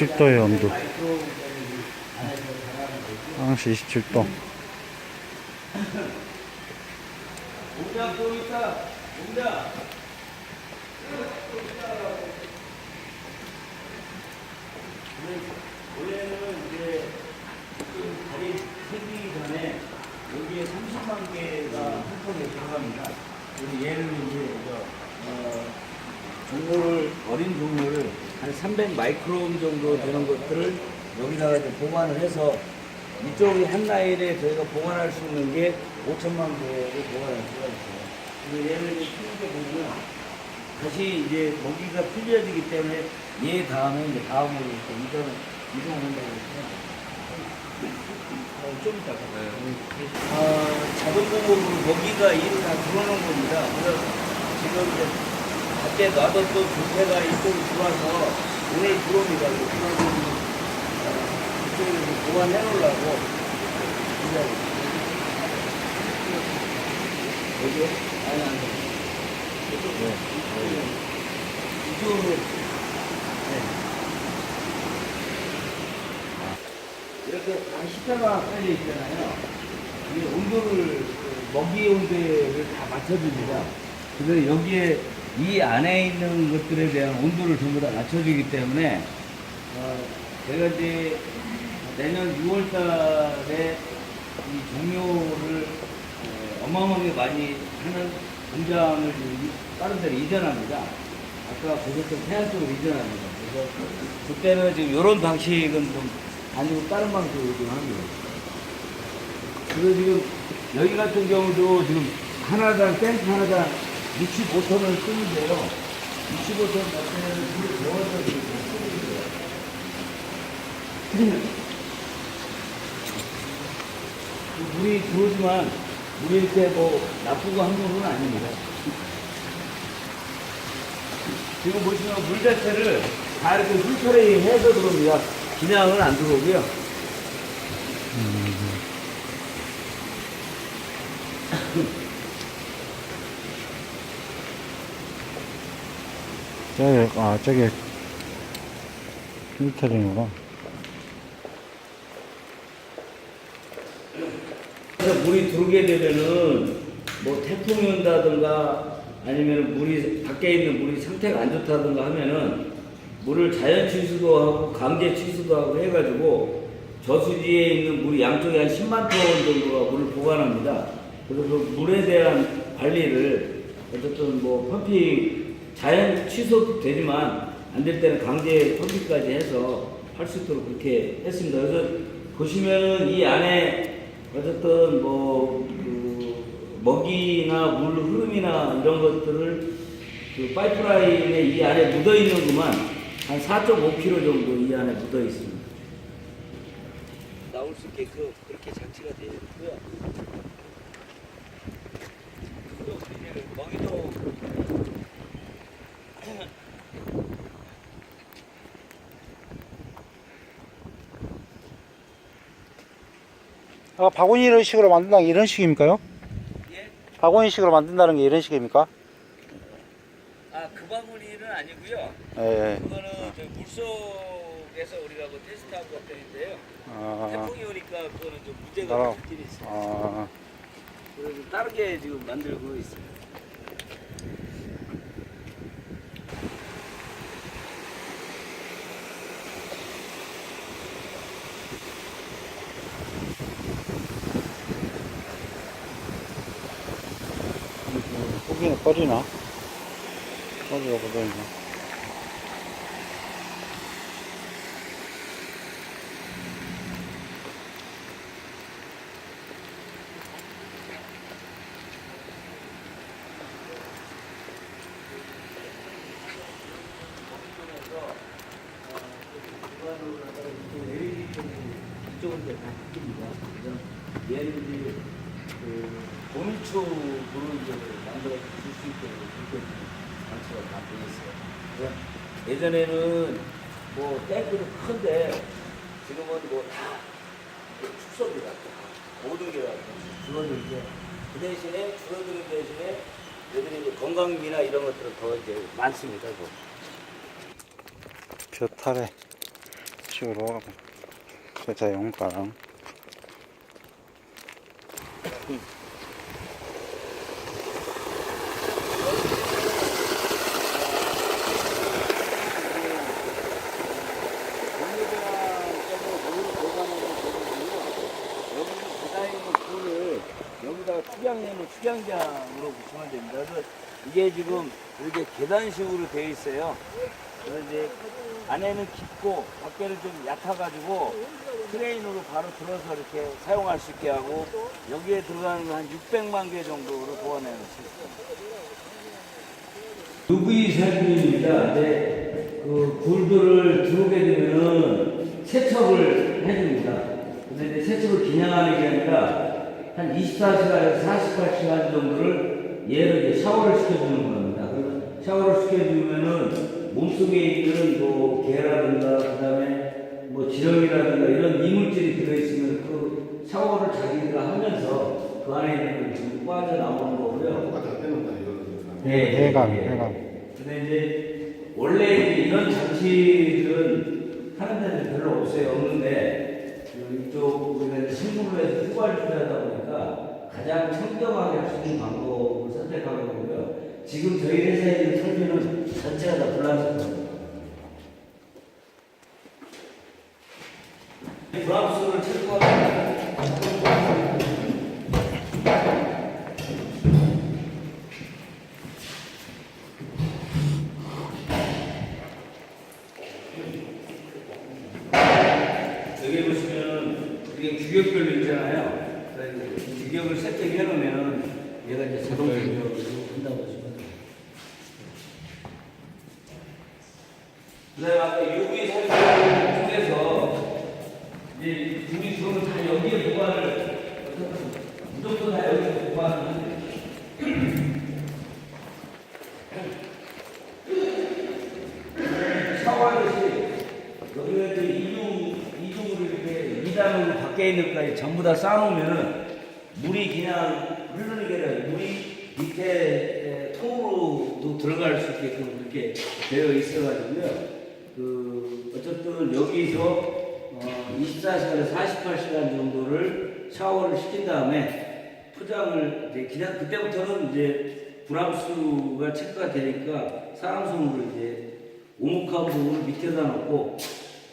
27도의 온도. 항시 27도. 공장 또 있다 공장 원래는 이제 좀 다리 생기기 전에 여기에 30만 개가 한꺼번에 들어갑니다. 그래서 얘를 이제 저, 어, 종로를 어린 종로를 한 300 마이크론 정도 되는 것들을 여기다가 이제 보관을 해서 이쪽이 한 라인에 저희가 보관할 수 있는 게 5천만 개를 보관할 수가 있어요. 근데 얘를 이제 키우게 보면 다시 이제 먹이가 풀려지기 때문에 얘 다음에 이제 다음으로 이렇게 이동, 이동한다고 했어요. 어, 좀 이따가. 어, 자동공으로 먹이가 일을 다 들어오는 겁니다. 그래서 지금 이제 밖에 놔뒀던 조태가 이쪽으로 들어와서 오늘 들어옵니다. 그래서 이쪽에 이제 보관해 놓으려고 기다리고. 여기요? 아니, 아니. 이쪽으로. 이쪽으로. 네. 이렇게 다 시타가 깔려 있잖아요. 이게 온도를, 그 먹이 온도를 다 맞춰줍니다. 그래서 여기에 이 안에 있는 것들에 대한 온도를 전부 다 맞춰주기 때문에, 어, 제가 이제 내년 6월 달에 이 종료를 어, 어마어마하게 많이 하는 공장을 다른 데로 이전합니다. 아까 보셨던 태안 쪽으로 이전합니다. 그래서 그때는 지금 이런 방식은 좀 아니고 다른 방식으로 지금 합니다. 그리고 지금 여기 같은 경우도 지금 하나당 탱크 하나당 65톤을 쓰는데요. 65톤 같은 경우는 물을 데워서 지금 쓰는 거예요. 물이 들어오지만 물이 이렇게 뭐 나쁘고 한 물은 아닙니다. 지금 보시면 물 자체를 다 이렇게 필터링 해서 들어옵니다. 그냥은 안 들어오고요. 저기, 아, 저기, 필터링으로. 그래서 물이 들어오게 되면은 뭐 태풍이 온다든가 아니면 물이 밖에 있는 물이 상태가 안 좋다든가 하면은 물을 자연 취수도 하고 강제 취수도 하고 해가지고 저수지에 있는 물이 양쪽에 한 10만 톤 정도가 물을 보관합니다. 그래서 그 물에 대한 관리를 어쨌든 뭐 펌핑 자연 취소도 되지만 안 될 때는 강제 펌핑까지 해서 할 수 있도록 그렇게 했습니다. 그래서 보시면은 이 안에 어쨌든 뭐, 그 먹이나 물 흐름이나 이런 것들을 그 파이프라인에 이 안에 묻어 있는 것만 한 4.5kg 정도 이 안에 묻어 있습니다. 나올 수 있게끔 그렇게 장치가 되어 있고요. 먹이도 아, 바구니 식으로 만든다는 게 이런 식입니까요? 예? 바구니 식으로 만든다는 게 이런 식입니까? 아, 그 바구니는 아니고요. 예. 그거는 저 물속에서 우리가 그 테스트한 것들인데요. 아, 태풍이 오니까 그거는 좀 문제가 나라. 있긴 있어요. 아, 그래서 좀 다르게 지금 만들고 있어요. 꺼리나? 꺼리가 묻어있나? 이쪽은 이제 다 바뀝니다. 얘는 이제 그 고밀초 그런 이제 만들어 줄수 있게 그렇게 장치가 다 되어 있어요. 그래서 예전에는 뭐 탱크도 큰데 지금은 뭐다 축소돼 줄어들게 그 대신에 줄어드는 대신에 얘들이 이제 건강미나 이런 것들은 더 이제 많습니다. 뭐. 벼탈의 식으로 겨자 용가랑 여기다가 축양내는 축양장으로 붙이면 됩니다. 그래서 이게 지금 이렇게 계단식으로 되어 있어요. 그래서 이제 안에는 깊고 밖에는 좀 얕아가지고 크레인으로 바로 들어서 이렇게 사용할 수 있게 하고 여기에 들어가는 건 한 600만 개 정도로 보완해놓은 시스템. UV 살균입니다. 이제 그 굴들을 들어오게 되면은 세척을 해줍니다. 근데 이제 세척을 기냥하는 게 아니라 한 24시간에서 48시간 정도를 얘를 이제 샤워를 시켜주는 겁니다. 샤워를 시켜주면은 몸속에 있는 뭐 개라든가 그다음에 뭐 지렁이라든가 이런 이물질이 들어있으면 그 샤워를 자기가 하면서 그 안에 있는 게 빠져나오는 거고요. 똑같이 빼놓는다 이거는. 네, 해감 예. 해감 근데 이제 원래 이제 이런 장치들은 하는 데는 별로 없어요. 없는데 그 이쪽 우리가 생물로 해서 후발 투자하다 보니까 가장 청정하게 할 수 있는 방법을 선택하게 되고요. 지금 저희 회사에 있는 설비는 전체가 다. 얘가 이제 자동 규격으로 한다고 보시면 돼요. 그다음에 아까 UV 살균을 통해서 이제 우리 주로는 다 여기에 보관을 무조건 다 여기에 보관을 하는데 샤워하듯이 여기가 이제 이중, 이중으로 이렇게 이단으로 밖에 있는 것까지 전부 다 쌓아놓으면은 물이 그냥 아니라 물이 밑에 에, 통으로도 들어갈 수 있게끔 이렇게 되어 있어가지고요. 그, 어쨌든 여기서 어, 24시간에서 48시간 정도를 샤워를 시킨 다음에 포장을 이제 그냥 그때부터는 이제 브람수가 체크가 되니까 사람 손으로 이제 오목한 부분을 밑에다 놓고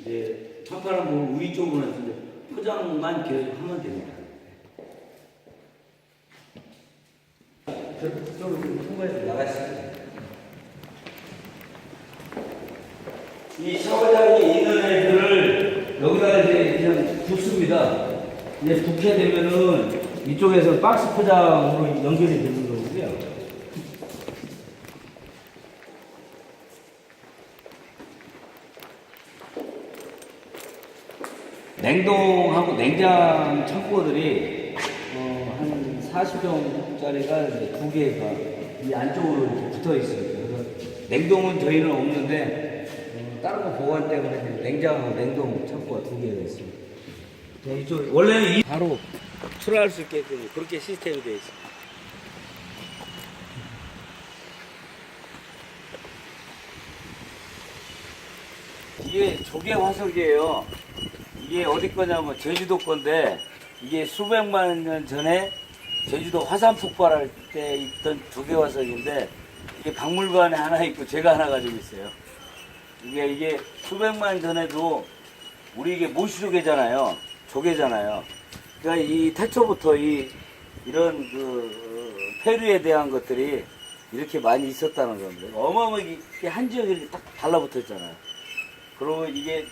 이제 판판한 부분 을 위쪽으로 해서 포장만 계속 하면 됩니다. 저쪽으로 통과해서 나가시죠. 이 샤워장에 있는 애들을 여기다 이제 그냥 붓습니다. 이제 붓게 되면은 이쪽에서 박스 포장으로 연결이 되는 거고요. 냉동하고 냉장 창고들이 40평짜리가 이제 두 개가 이 안쪽으로 이렇게 붙어 있습니다. 그래서 냉동은 저희는 없는데 어, 다른 거 보관 때문에 이제 냉장하고 냉동 창고가 두 개가 있습니다. 네, 이쪽 원래는 이 바로 출하할 수 있게끔 그렇게 시스템이 되어 있습니다. 이게 조개 화석이에요. 이게 어디 거냐면 제주도 건데 이게 수백만 년 전에 제주도 화산 폭발할 때 있던 조개 화석인데 이게 박물관에 하나 있고 제가 하나 가지고 있어요. 이게 이게 수백만 년 전에도 우리 이게 모시조개잖아요. 조개잖아요. 그러니까 이 태초부터 이 이런 그 어, 페루에 대한 것들이 이렇게 많이 있었다는 겁니다. 어마어마하게 한 지역에 딱 달라붙어 있잖아요. 그리고 이게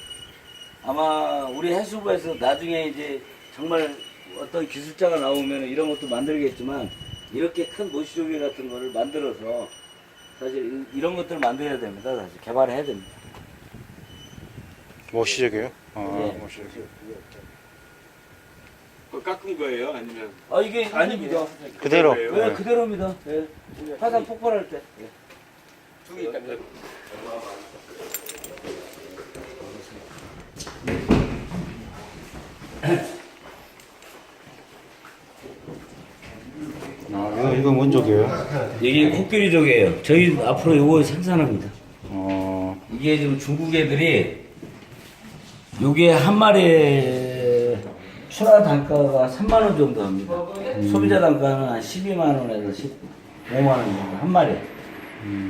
아마 우리 해수부에서 나중에 이제 정말 어떤 기술자가 나오면 이런 것도 만들겠지만 이렇게 큰 모시조개 같은 거를 만들어서 사실 이- 이런 것들을 만들어야 됩니다. 사실 개발해야 됩니다. 모시적이에요? 아 예. 모시적 그 깎은 거예요? 아니면 아 이게 아닙니다. 그대로? 네, 네. 그대로입니다. 예. 화산 폭발할 때. 예. 두개 있다. 이건 원조개요? 이게 코끼리족이에요. 저희 앞으로 이거 생산합니다. 어, 이게 지금 중국 애들이 요게 한 마리에 출하 단가가 3만 원 정도 합니다. 소비자 단가는 한 12만 원에서 15만 원 정도 한 마리.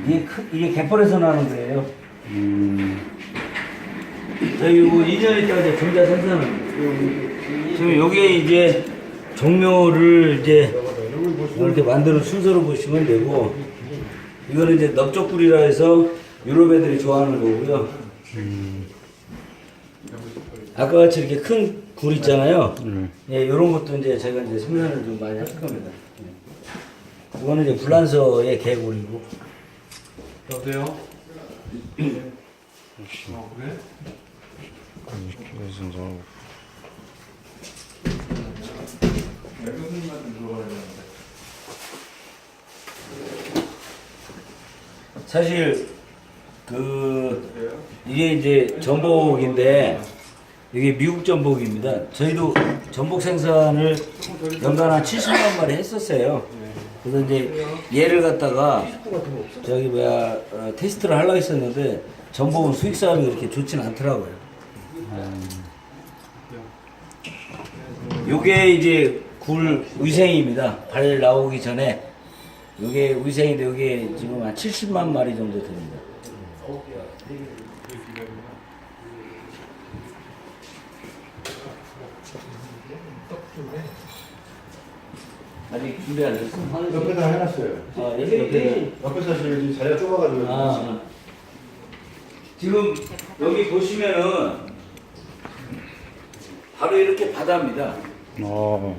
이게 크, 이게 갯벌에서 나는 거예요. 음, 저희 요거 2년 있다가 이제 종자 생산을 지금 요게 이제 종묘를 이제 이렇게 만드는 순서로 보시면 되고 이거는 이제 넓적꿀이라 해서 유럽 애들이 좋아하는 거고요. 아까 같이 이렇게 큰 굴 있잖아요. 음. 예, 이런 것도 이제 제가 이제 생산을 좀 많이 할 겁니다. 예. 이거는 이제 불란서의 개굴이고. 어때요? 그래서 이제 사실 그 이게 이제 전복인데 이게 미국 전복입니다. 저희도 전복 생산을 연간 한 70만 마리 했었어요. 그래서 이제 얘를 갖다가 저기 뭐야 어, 테스트를 하려고 했었는데 전복은 수익 사업이 그렇게 좋지는 않더라고요. 요게 이제 굴 위생입니다. 발 나오기 전에 요게 위생인데 요게 지금 한 70만 마리 정도 됩니다. 아직 준비 안 됐어? 옆에 다 해놨어요. 아, 여기 옆에. 옆에서 지금 자리가 좁아가지고. 아, 지금 여기 보시면은 바로 이렇게 바다입니다. 어,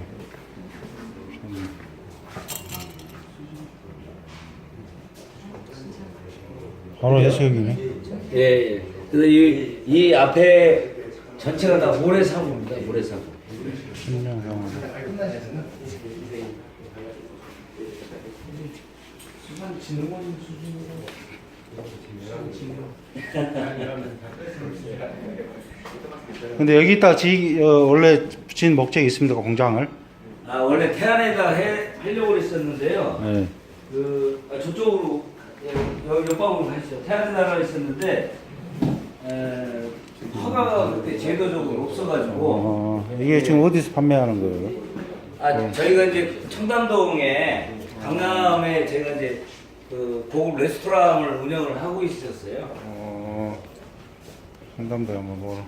바로 해수욕이네. 예, 예. 그래서 이, 이 앞에 전체가 다 모래사고입니다. 모래사고. 신명상으로. 근데 여기다 지 어, 원래 붙인 목적이 있습니까 공장을? 아, 원래 태안에다 해, 하려고 했었는데요. 네. 그, 아, 저쪽으로, 옆방으로 가시죠. 태안에다가 있었는데, 에, 허가가 그때 제도적으로 없어가지고, 어, 이게 지금 어디서 판매하는 거예요? 아, 저희가 이제 청담동에 강남에 제가 이제 그 고급 레스토랑을 운영을 하고 있었어요. 어, 상담도 한번 뭐.